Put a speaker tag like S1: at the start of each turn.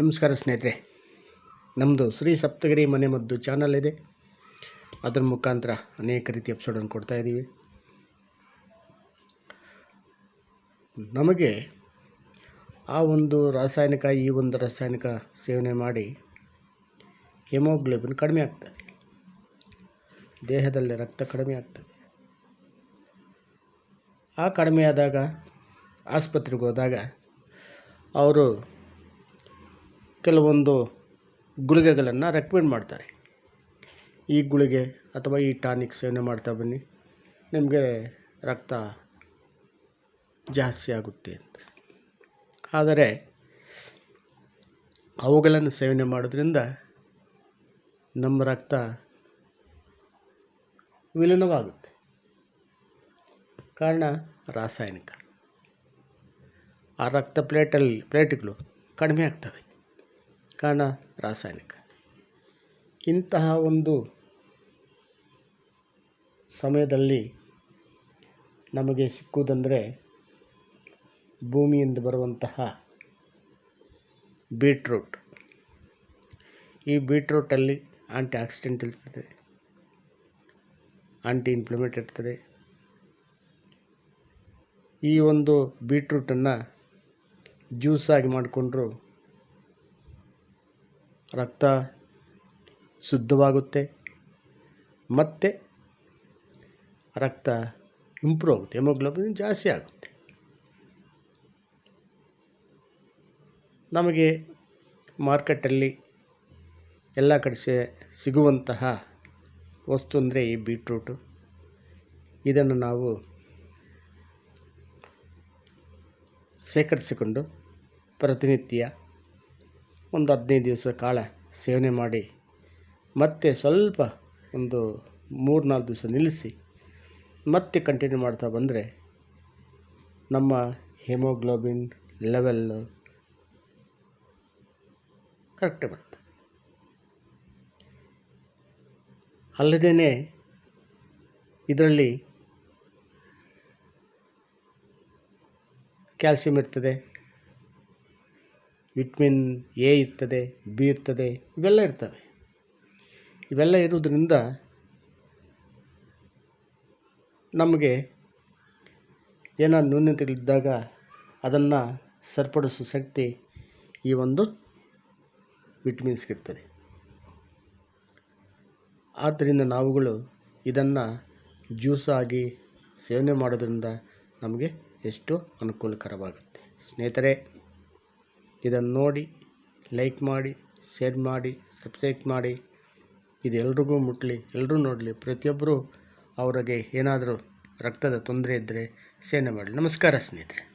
S1: ನಮಸ್ಕಾರ ಸ್ನೇಹಿತರೆ. ನಮ್ಮದು ಶ್ರೀ ಸಪ್ತಗಿರಿ ಮನೆ ಮದ್ದು ಚಾನಲ್ ಇದೆ. ಅದರ ಮುಖಾಂತರ ಅನೇಕ ರೀತಿಯ ಎಪಿಸೋಡನ್ನು ಕೊಡ್ತಾ ಇದ್ದೀವಿ. ನಮಗೆ ಆ ಒಂದು ರಾಸಾಯನಿಕ, ಈ ಒಂದು ರಾಸಾಯನಿಕ ಸೇವನೆ ಮಾಡಿ ಹಿಮೋಗ್ಲೋಬಿನ್ ಕಡಿಮೆ ಆಗ್ತದೆ. ದೇಹದಲ್ಲಿ ರಕ್ತ ಕಡಿಮೆ ಆಗ್ತದೆ. ಆ ಕಡಿಮೆ ಆದಾಗ ಆಸ್ಪತ್ರೆಗೆ ಹೋದಾಗ ಅವರು ಕೆಲವೊಂದು ಗುಳಿಗೆಗಳನ್ನು ರೆಕಮೆಂಡ್ ಮಾಡ್ತಾರೆ. ಈ ಗುಳಿಗೆ ಅಥವಾ ಈ ಟಾನಿಕ್ ಸೇವನೆ ಮಾಡ್ತಾ ಬನ್ನಿ, ನಿಮಗೆ ರಕ್ತ ಜಾಸ್ತಿ ಆಗುತ್ತೆ ಅಂತ. ಆದರೆ, ಅವುಗಳನ್ನು ಸೇವನೆ ಮಾಡೋದ್ರಿಂದ ನಮ್ಮ ರಕ್ತ ವಿಲೀನವಾಗುತ್ತೆ. ಕಾರಣ, ರಾಸಾಯನಿಕ. ಆ ರಕ್ತ ಪ್ಲೇಟಲ್ಲಿ ಪ್ಲೇಟ್ಗಳು ಕಡಿಮೆ ಆಗ್ತವೆ. ಕಾರಣ ರಾಸಾಯನಿಕ. ಇಂತಹ ಒಂದು ಸಮಯದಲ್ಲಿ ನಮಗೆ ಸಿಕ್ಕುವುದಂದರೆ ಭೂಮಿಯಿಂದ ಬರುವಂತಹ ಬೀಟ್ರೂಟ್. ಈ ಬೀಟ್ರೂಟಲ್ಲಿ ಆಂಟಿ ಆಕ್ಸಿಡೆಂಟ್ ಇರ್ತದೆ ಆಂಟಿ ಇನ್ಫ್ಲಮೇಟ್ ಇರ್ತದೆ. ಈ ಒಂದು ಬೀಟ್ರೂಟನ್ನು ಜ್ಯೂಸಾಗಿ ಮಾಡಿಕೊಂಡ್ರು ರಕ್ತ ಶುದ್ಧವಾಗುತ್ತೆ. ಮತ್ತು ರಕ್ತ ಇಂಪ್ರೂವ್ ಆಗುತ್ತೆ. ಹೆಮೋಗ್ಲೋಬಿನ್ ಜಾಸ್ತಿ ಆಗುತ್ತೆ. ನಮಗೆ ಮಾರ್ಕೆಟಲ್ಲಿ ಎಲ್ಲ ಕಡೆ ಸಿಗುವಂತಹ ವಸ್ತು ಅಂದರೆ ಈ ಬೀಟ್ರೂಟು. ಇದನ್ನು ನಾವು ಶೇಖರಿಸಿಕೊಂಡು ಪ್ರತಿನಿತ್ಯ ಒಂದು ಹದಿನೈದು ದಿವಸ ಕಾಲ ಸೇವನೆ ಮಾಡಿ ಮತ್ತೆ ಸ್ವಲ್ಪ ಒಂದು ಮೂರು ನಾಲ್ಕು ದಿವಸ ನಿಲ್ಲಿಸಿ ಮತ್ತೆ ಕಂಟಿನ್ಯೂ ಮಾಡ್ತಾ ಬಂದರೆ ನಮ್ಮ ಹಿಮೋಗ್ಲೋಬಿನ್ ಲೆವೆಲ್ಲು ಕರೆಕ್ಟ್ ಬರುತ್ತೆ. ಅಲ್ಲದೇ ಇದರಲ್ಲಿ ಕ್ಯಾಲ್ಸಿಯಂ ಇರ್ತದೆ. ವಿಟ್ಮಿನ್ ಎ ಇರ್ತದೆ, ಬಿ ಇರ್ತದೆ, ಇವೆಲ್ಲ ಇರ್ತವೆ. ಇವೆಲ್ಲ ಇರುವುದರಿಂದ ನಮಗೆ ಏನೋ ನ್ಯೂನತೆಗಳಿದ್ದಾಗ ಅದನ್ನು ಸರಿಪಡಿಸೋ ಶಕ್ತಿ ಈ ಒಂದು ವಿಟ್ಮಿನ್ಸ್ಗಿರ್ತದೆ ಆದ್ದರಿಂದ ನಾವುಗಳು ಇದನ್ನು ಜ್ಯೂಸಾಗಿ ಸೇವನೆ ಮಾಡೋದ್ರಿಂದ ನಮಗೆ ಎಷ್ಟು ಅನುಕೂಲಕರವಾಗುತ್ತೆ. ಸ್ನೇಹಿತರೆ ಇದನ್ನು ನೋಡಿ ಲೈಕ್ ಮಾಡಿ ಶೇರ್ ಮಾಡಿ ಸಬ್ಸ್ಕ್ರೈಬ್ ಮಾಡಿ. ಇದು ಎಲ್ರಿಗೂ ಮುಟ್ಟಲಿ ಎಲ್ಲರೂ ನೋಡಲಿ. ಪ್ರತಿಯೊಬ್ಬರು ಅವರಿಗೆ ಏನಾದರೂ ರಕ್ತದ ತೊಂದರೆ ಇದ್ದರೆ ಸೇವನೆ ಮಾಡಲಿ ನಮಸ್ಕಾರ ಸ್ನೇಹಿತರೆ.